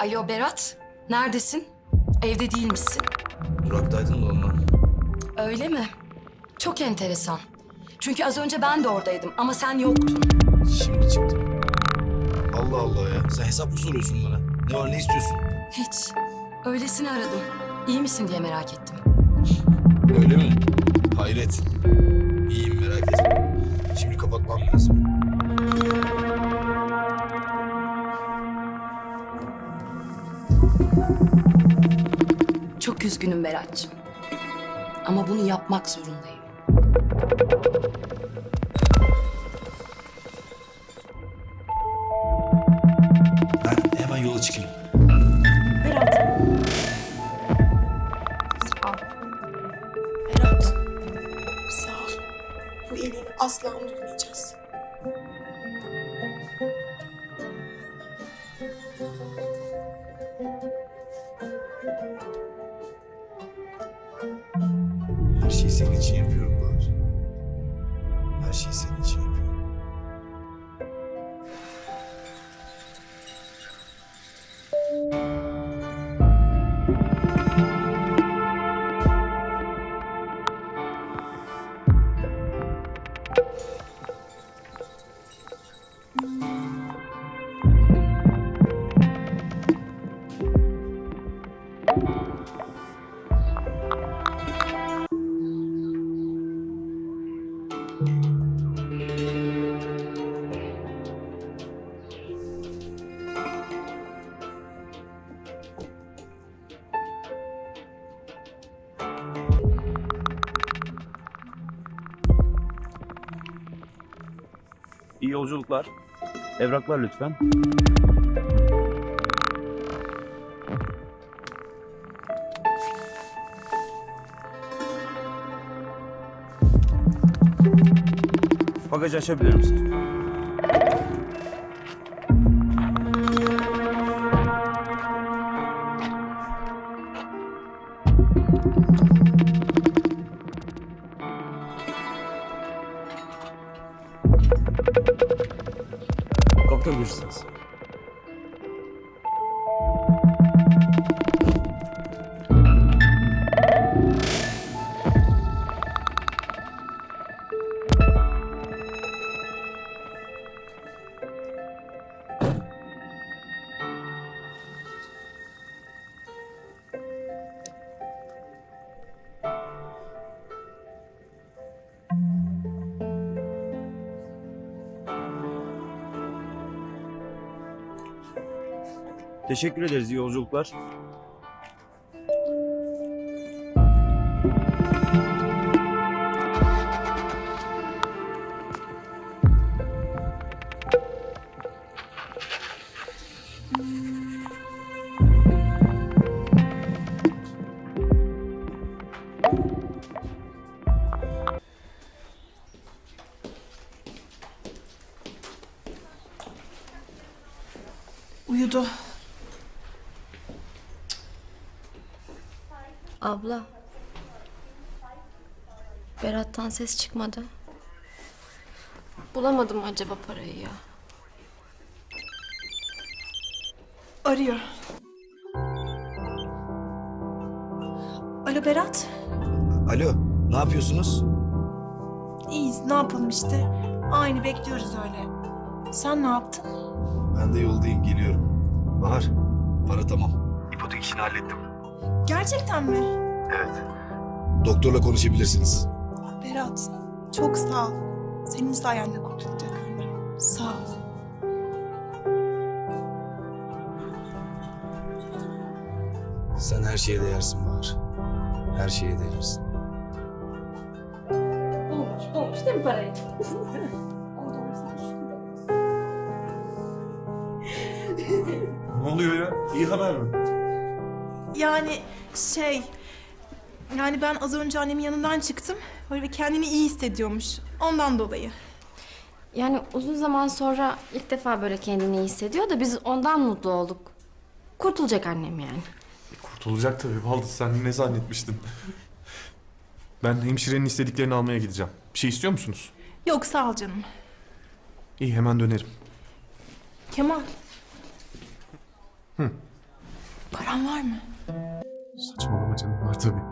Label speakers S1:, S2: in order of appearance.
S1: Alo Berat, neredesin? Evde değil misin?
S2: Duraktaydın da ondan.
S1: Öyle mi? Çok enteresan. Çünkü az önce ben de oradaydım ama sen yoktun.
S2: Şimdi çıktım. Allah Allah ya. Sen hesap mı soruyorsun bana? Ne var ne istiyorsun?
S1: Hiç. Öylesine aradım. İyi misin diye merak ettim.
S2: Öyle mi?
S1: Çok üzgünüm Berat'cığım. Ama bunu yapmak zorundayım.
S2: Ben hemen yola çıkayım. Şeyi senin için yapıyorum Bahar. Her
S3: İyi yolculuklar. Evraklar lütfen. Bagajı açabilir misin? kalabilirsiniz. Teşekkür ederiz. İyi yolculuklar.
S4: Uyudu.
S5: Abla. Berat'tan ses çıkmadı. Bulamadım acaba parayı ya.
S4: Arıyor. Alo Berat.
S2: Alo, ne yapıyorsunuz?
S4: İyiyiz ne yapalım işte. Aynı bekliyoruz öyle. Sen ne yaptın?
S2: Ben de yoldayım, geliyorum. Bahar, para tamam. İpotek işini hallettim.
S4: Gerçekten mi?
S2: Evet. Doktorla konuşabilirsiniz.
S4: Berat çok sağ ol. Senin sayende kurtulacak annem. Sağ ol.
S2: Sen her şeye değersin Bahar. Her şeye değersin.
S6: Bulmuş, bulmuş değil mi parayı?
S7: Ne oluyor ya? İyi haber mi?
S4: Yani şey... Yani ben az önce annemin yanından çıktım. Böyle kendini iyi hissediyormuş. Ondan dolayı.
S5: Yani uzun zaman sonra ilk defa böyle kendini iyi hissediyor da biz ondan mutlu olduk. Kurtulacak annem yani.
S7: Kurtulacak tabii. Baldız sen ne zannetmiştin? Ben hemşirenin istediklerini almaya gideceğim. Bir şey istiyor musunuz?
S4: Yok sağ ol canım.
S7: İyi hemen dönerim.
S4: Kemal. Paran var mı?
S7: Saçmalama canım var tabii.